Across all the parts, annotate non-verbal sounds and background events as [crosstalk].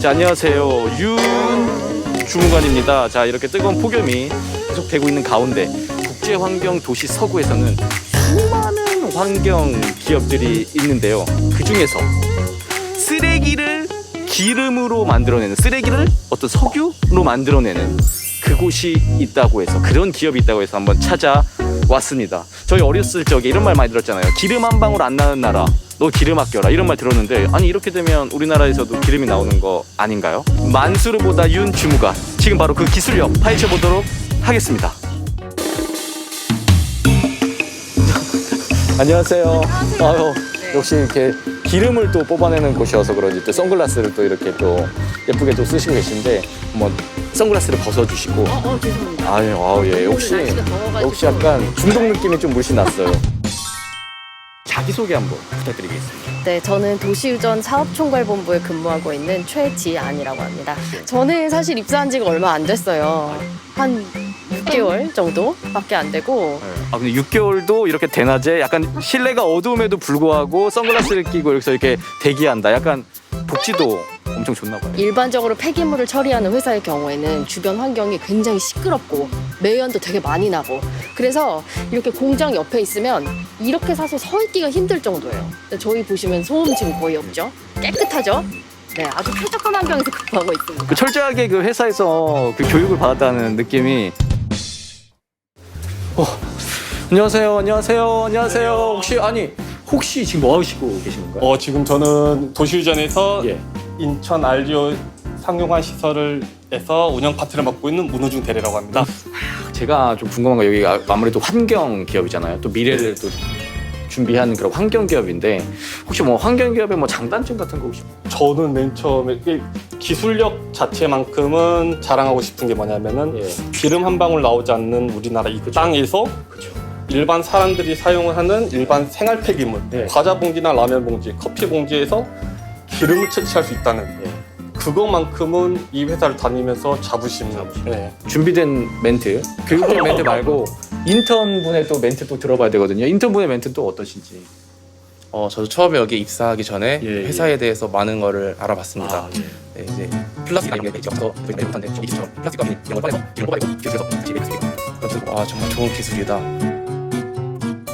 자, 안녕하세요. 윤 주무관입니다. 자, 이렇게 뜨거운 폭염이 계속되고 있는 가운데 국제 환경 도시 서구에서는 수많은 환경 기업들이 있는데요. 그 중에서 쓰레기를 기름으로 만들어내는 쓰레기를 어떤 석유로 만들어내는 그곳이 있다고 해서 그런 기업이 있다고 해서 한번 찾아 왔습니다. 저희 어렸을 적에 이런 말 많이 들었잖아요. 기름 한 방울 안 나는 나라. 너 기름 아껴라 이런 말 들었는데 아니 이렇게 되면 우리나라에서도 기름이 나오는 거 아닌가요? 만수르보다 윤 주무가 지금 바로 그 기술력 파헤쳐 보도록 하겠습니다. [laughs] 안녕하세요. 아유, 역시 이렇게 기름을 또 뽑아내는 곳이어서 그런지 또 선글라스를 또 이렇게 또 예쁘게 또 쓰시고 계신데 한번 선글라스를 벗어주시고 어, 어, 죄송합니다. 아유, 아우 예, 역시 날씨가 더워가지고. 역시 약간 중독 느낌이 좀 물씬 났어요. 자기 소개 한번 부탁드리겠습니다. 네, 저는 도시유전 사업총괄본부에 근무하고 있는 최지안이라고 합니다. 저는 사실 입사한 지가 얼마 안 됐어요. 한 6개월 정도밖에 안 되고 아 근데 6개월도 이렇게 대낮에 약간 실내가 어두움에도 불구하고 선글라스를 끼고 여기서 이렇게 대기한다. 약간 복지도 엄청 좋나 봐요. 일반적으로 폐기물을 처리하는 회사의 경우에는 주변 환경이 굉장히 시끄럽고 매연도 되게 많이 나고 그래서 이렇게 공장 옆에 있으면 이렇게 사서 서 있기가 힘들 정도예요. 근데 저희 보시면 소음 지금 거의 없죠? 깨끗하죠? 네, 아주 쾌적한 환경에서 근무하고 있습니다. 그 철저하게 그 회사에서 그 교육을 받았다는 느낌이. 어, 안녕하세요, 안녕하세요, 안녕하세요. 혹시 아니 혹시 지금 뭐 하시고 계신 건가요? 어, 지금 저는 도시유전에서 예. 인천 알리오 상용화 시설을에서 운영 파트를 맡고 있는 문우중 대리라고 합니다. 제가 좀 궁금한 거 여기 가 아무래도 환경 기업이잖아요. 또 미래를 또 준비하는 그런 환경 기업인데 혹시 뭐 환경 기업의 뭐 장단점 같은 거 혹시? 저는 맨 처음에 이 기술력 자체만큼은 자랑하고 싶은 게 뭐냐면은 예. 기름 한 방울 나오지 않는 우리나라 이 땅에서 그렇죠. 일반 사람들이 사용을 하는 일반 생활 폐기물, 네. 과자 봉지나 라면 봉지, 커피 봉지에서 기름을 채취할 수 있다는 예. 그것만큼은 이 회사를 다니면서 자부심. 네. 준비된 멘트 교육적 멘트 [laughs] 말고 인턴 분의 또 멘트 또 들어봐야 되거든요. 인턴 분의 멘트 또 어떠신지? 어, 저도 처음에 여기 입사하기 전에 예, 회사에 대해서 많은 거를 알아봤습니다. 아, 예. 네, 이제 플라스틱 아니면 지역에서 되게 못한데 저기. 플라스틱 꺼내서 기름을 뽑아내고 기술에서 다시 내릴 수 있고. 그래서 와 정말 좋은 기술이다.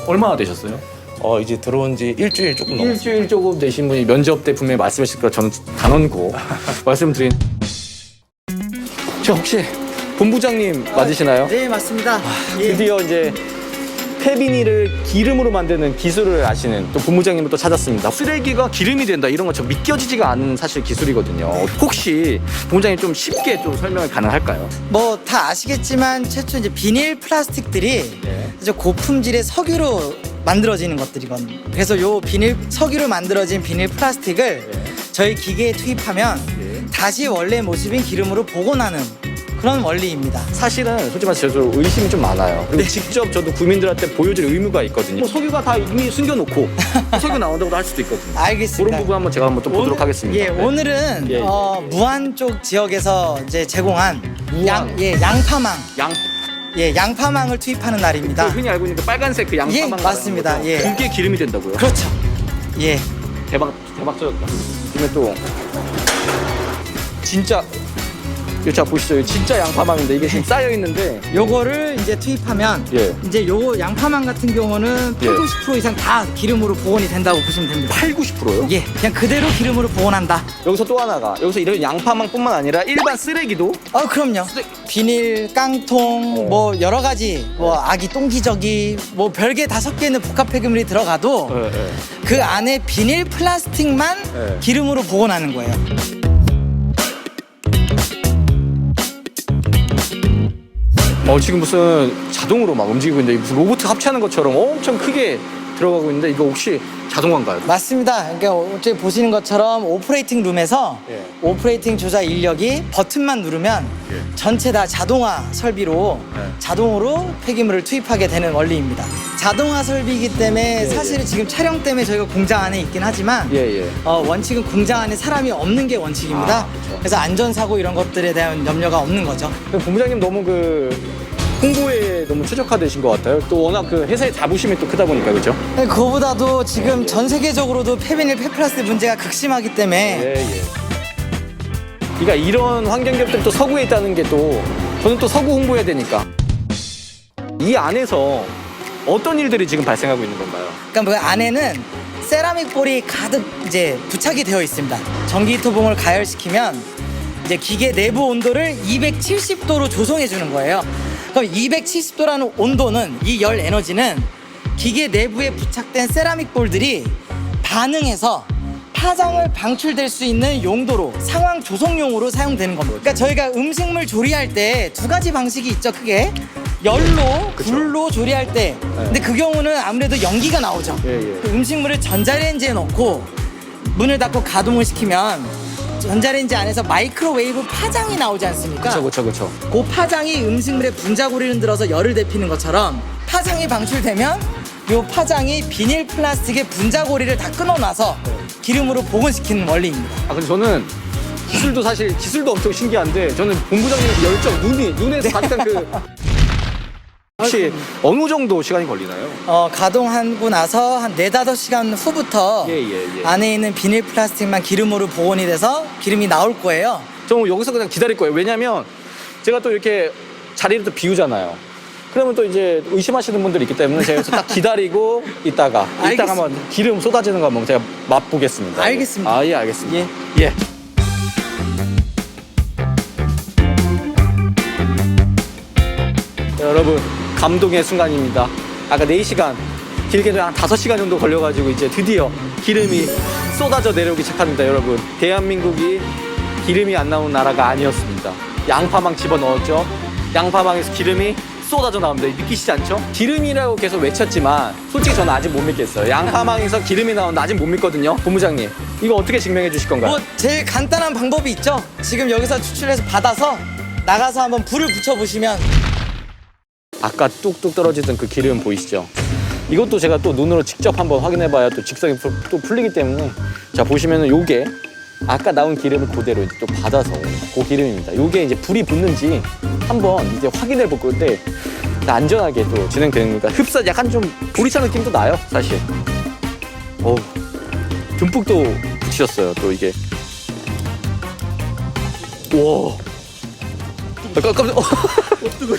얼마나 되셨어요? 어 이제 들어온 지 일주일 조금 넘었어요. 일주일 조금 되신 분이 면접 때 분명히 말씀하실 거라 저는 단언고 [laughs] 말씀드린. 저 혹시 본부장님 맞으시나요? 네 맞습니다. 예. 드디어 이제 폐비닐을 기름으로 만드는 기술을 아시는 또 본부장님을 또 찾았습니다. 쓰레기가 기름이 된다 이런 건좀 믿겨지지가 않은 사실 기술이거든요. 혹시 본부장님 좀 쉽게 좀 설명이 가능할까요? 뭐 다 아시겠지만 최초 이제 비닐 플라스틱들이 네. 이제 고품질의 석유로 만들어지는 것들이거든요. 그래서 요 비닐 석유로 만들어진 비닐 플라스틱을 저희 기계에 투입하면 다시 원래 모습인 기름으로 복원하는 그런 원리입니다. 사실은 솔직히 말해서 저도 의심이 좀 많아요. 그리고 직접 저도 국민들한테 보여줄 의무가 있거든요. 뭐 석유가 다 이미 숨겨놓고 석유 나온다고도 할 수도 있거든요. 알겠습니다. 그런 부분 한번 제가 한번 또 보도록 하겠습니다. 예, 네. 오늘은 예, 예. 어, 무안 쪽 지역에서 이제 제공한 무안. 양, 예, 양파망, 양 예, 양파망을 투입하는 그 날입니다. 흔히 알고 있는 그 빨간색 그 양파망 예, 말하는 맞습니다. 거죠? 예. 그게 기름이 된다고요? 그렇죠. 예, 대박 대박 터졌다. 그러면 또 진짜 이거 자 보시죠. 이거 진짜 양파망인데 이게 지금 쌓여 있는데 요거를 이제 투입하면 예. 이제 요 양파망 같은 경우는 예. 8, 90% 이상 다 기름으로 복원이 된다고 보시면 됩니다. 8, 90%요? 예, 그냥 그대로 기름으로 복원한다. 여기서 또 하나가 여기서 이런 양파망뿐만 아니라 일반 쓰레기도 어, 그럼요. 비닐, 깡통, 어. 뭐 여러 가지, 뭐 아기 똥기저기, 뭐 별개 다 섞여 있는 복합 폐기물이 들어가도 예, 예. 그 안에 비닐 플라스틱만 예. 기름으로 복원하는 거예요. 어 지금 무슨 자동으로 막 움직이고 있는데 로봇 합체하는 것처럼 엄청 크게 들어가고 있는데 이거 혹시 자동화인가요? 맞습니다. 그러니까 어째 보시는 것처럼 오퍼레이팅 룸에서 예. 오퍼레이팅 조작 인력이 버튼만 누르면 예. 전체 다 자동화 설비로 예. 자동으로 폐기물을 투입하게 되는 원리입니다. 자동화 설비이기 때문에 예, 사실 은 지금 촬영 때문에 저희가 공장 안에 있긴 하지만 예 예. 어, 원칙은 공장 안에 사람이 없는 게 원칙입니다. 아, 그렇죠. 그래서 안전사고 이런 것들에 대한 염려가 없는 거죠. 본부장님 너무 그 홍보에 너무 최적화되신 것 같아요. 또 워낙 그 회사의 자부심이 또 크다 보니까 그죠? 네, 그거보다도 지금 전 세계적으로도 폐비닐 폐플라스틱 문제가 극심하기 때문에 예 예. 그러니까 이런 환경 기업들이 또 서구에 있다는 게 또 저는 또 서구 홍보해야 되니까 이 안에서 어떤 일들이 지금 발생하고 있는 건가요? 그러니까 그 안에는 세라믹 볼이 가득 이제 부착이 되어 있습니다. 전기 토봉을 가열시키면 이제 기계 내부 온도를 270도로 조성해 주는 거예요. 그럼 270도라는 온도는 이 열 에너지는 기계 내부에 부착된 세라믹 볼들이 반응해서 파장을 방출될 수 있는 용도로 상황 조성용으로 사용되는 겁니다. 그러니까 저희가 음식물 조리할 때 두 가지 방식이 있죠, 크게. 열로, 불로 조리할 때. 근데 그 경우는 아무래도 연기가 나오죠. 예, 예. 그 음식물을 전자레인지에 넣고 문을 닫고 가동을 시키면 전자레인지 안에서 마이크로웨이브 파장이 나오지 않습니까? 그렇죠, 그렇죠, 그렇죠. 그 파장이 음식물의 분자고리를 흔들어서 열을 데피는 것처럼 파장이 방출되면 요 파장이 비닐 플라스틱의 분자고리를 다 끊어놔서 기름으로 복원시키는 원리입니다. 아 근데 저는 기술도 사실 기술도 엄청 신기한데 저는 본부장님 그 열정 눈이 눈에서 봤던 그 [laughs] 혹시 어느 정도 시간이 걸리나요? 어, 가동하고 나서 한 네다섯 시간 후부터 예, 예, 예. 안에 있는 비닐 플라스틱만 기름으로 복원이 돼서 기름이 나올 거예요. 저 여기서 그냥 기다릴 거예요. 왜냐면 제가 또 이렇게 자리를 또 비우잖아요. 그러면 또 이제 의심하시는 분들이 있기 때문에 제가 여기서 딱 기다리고 [laughs] 있다가 이따가 알겠습니다. 한번 기름 쏟아지는 거 한번 제가 맛보겠습니다. 알겠습니다. 아, 예, 알겠습니다. 예. 예. 자, 여러분, 감동의 순간입니다. 아까 4시간, 길게는 한 5시간 정도 걸려가지고 이제 드디어 기름이 쏟아져 내려오기 시작합니다, 여러분. 대한민국이 기름이 안 나오는 나라가 아니었습니다. 양파망 집어넣었죠. 양파망에서 기름이 쏟아져 나옵니다. 믿기시지 않죠? 기름이라고 계속 외쳤지만 솔직히 저는 아직 못 믿겠어요. 양파망에서 기름이 나오는데 아직 못 믿거든요. 본부장님, 이거 어떻게 증명해 주실 건가요? 뭐 제일 간단한 방법이 있죠. 지금 여기서 추출해서 받아서 나가서 한번 불을 붙여 보시면 아까 뚝뚝 떨어지던 그 기름 보이시죠? 이것도 제가 또 눈으로 직접 한번 확인해봐야 또 직성이 풀- 또 풀리기 때문에 자 보시면은 요게 아까 나온 기름을 그대로 이제 또 받아서 그 기름입니다. 요게 이제 불이 붙는지 한번 이제 확인해 볼 건데 안전하게 또 진행되는 거니까 흡사 약간 좀 보리차 느낌도 나요 사실. 어 듬뿍 또 붙이셨어요 또 이게. 와. 아, 깜- 깜짝. 어, [laughs] 뜨거.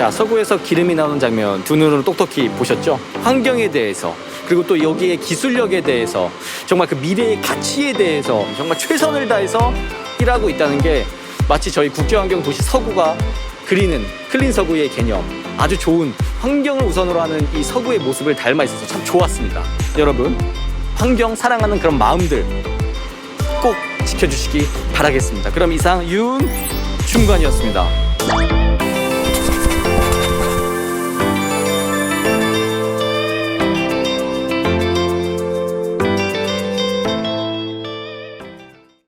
자 서구에서 기름이 나오는 장면 두 눈으로 똑똑히 보셨죠? 환경에 대해서 그리고 또 여기에 기술력에 대해서 정말 그 미래의 가치에 대해서 정말 최선을 다해서 일하고 있다는 게 마치 저희 국제환경 도시 서구가 그리는 클린 서구의 개념 아주 좋은 환경을 우선으로 하는 이 서구의 모습을 닮아 있어서 참 좋았습니다. 여러분 환경 사랑하는 그런 마음들 꼭 지켜주시기 바라겠습니다. 그럼 이상 윤 중관이었습니다.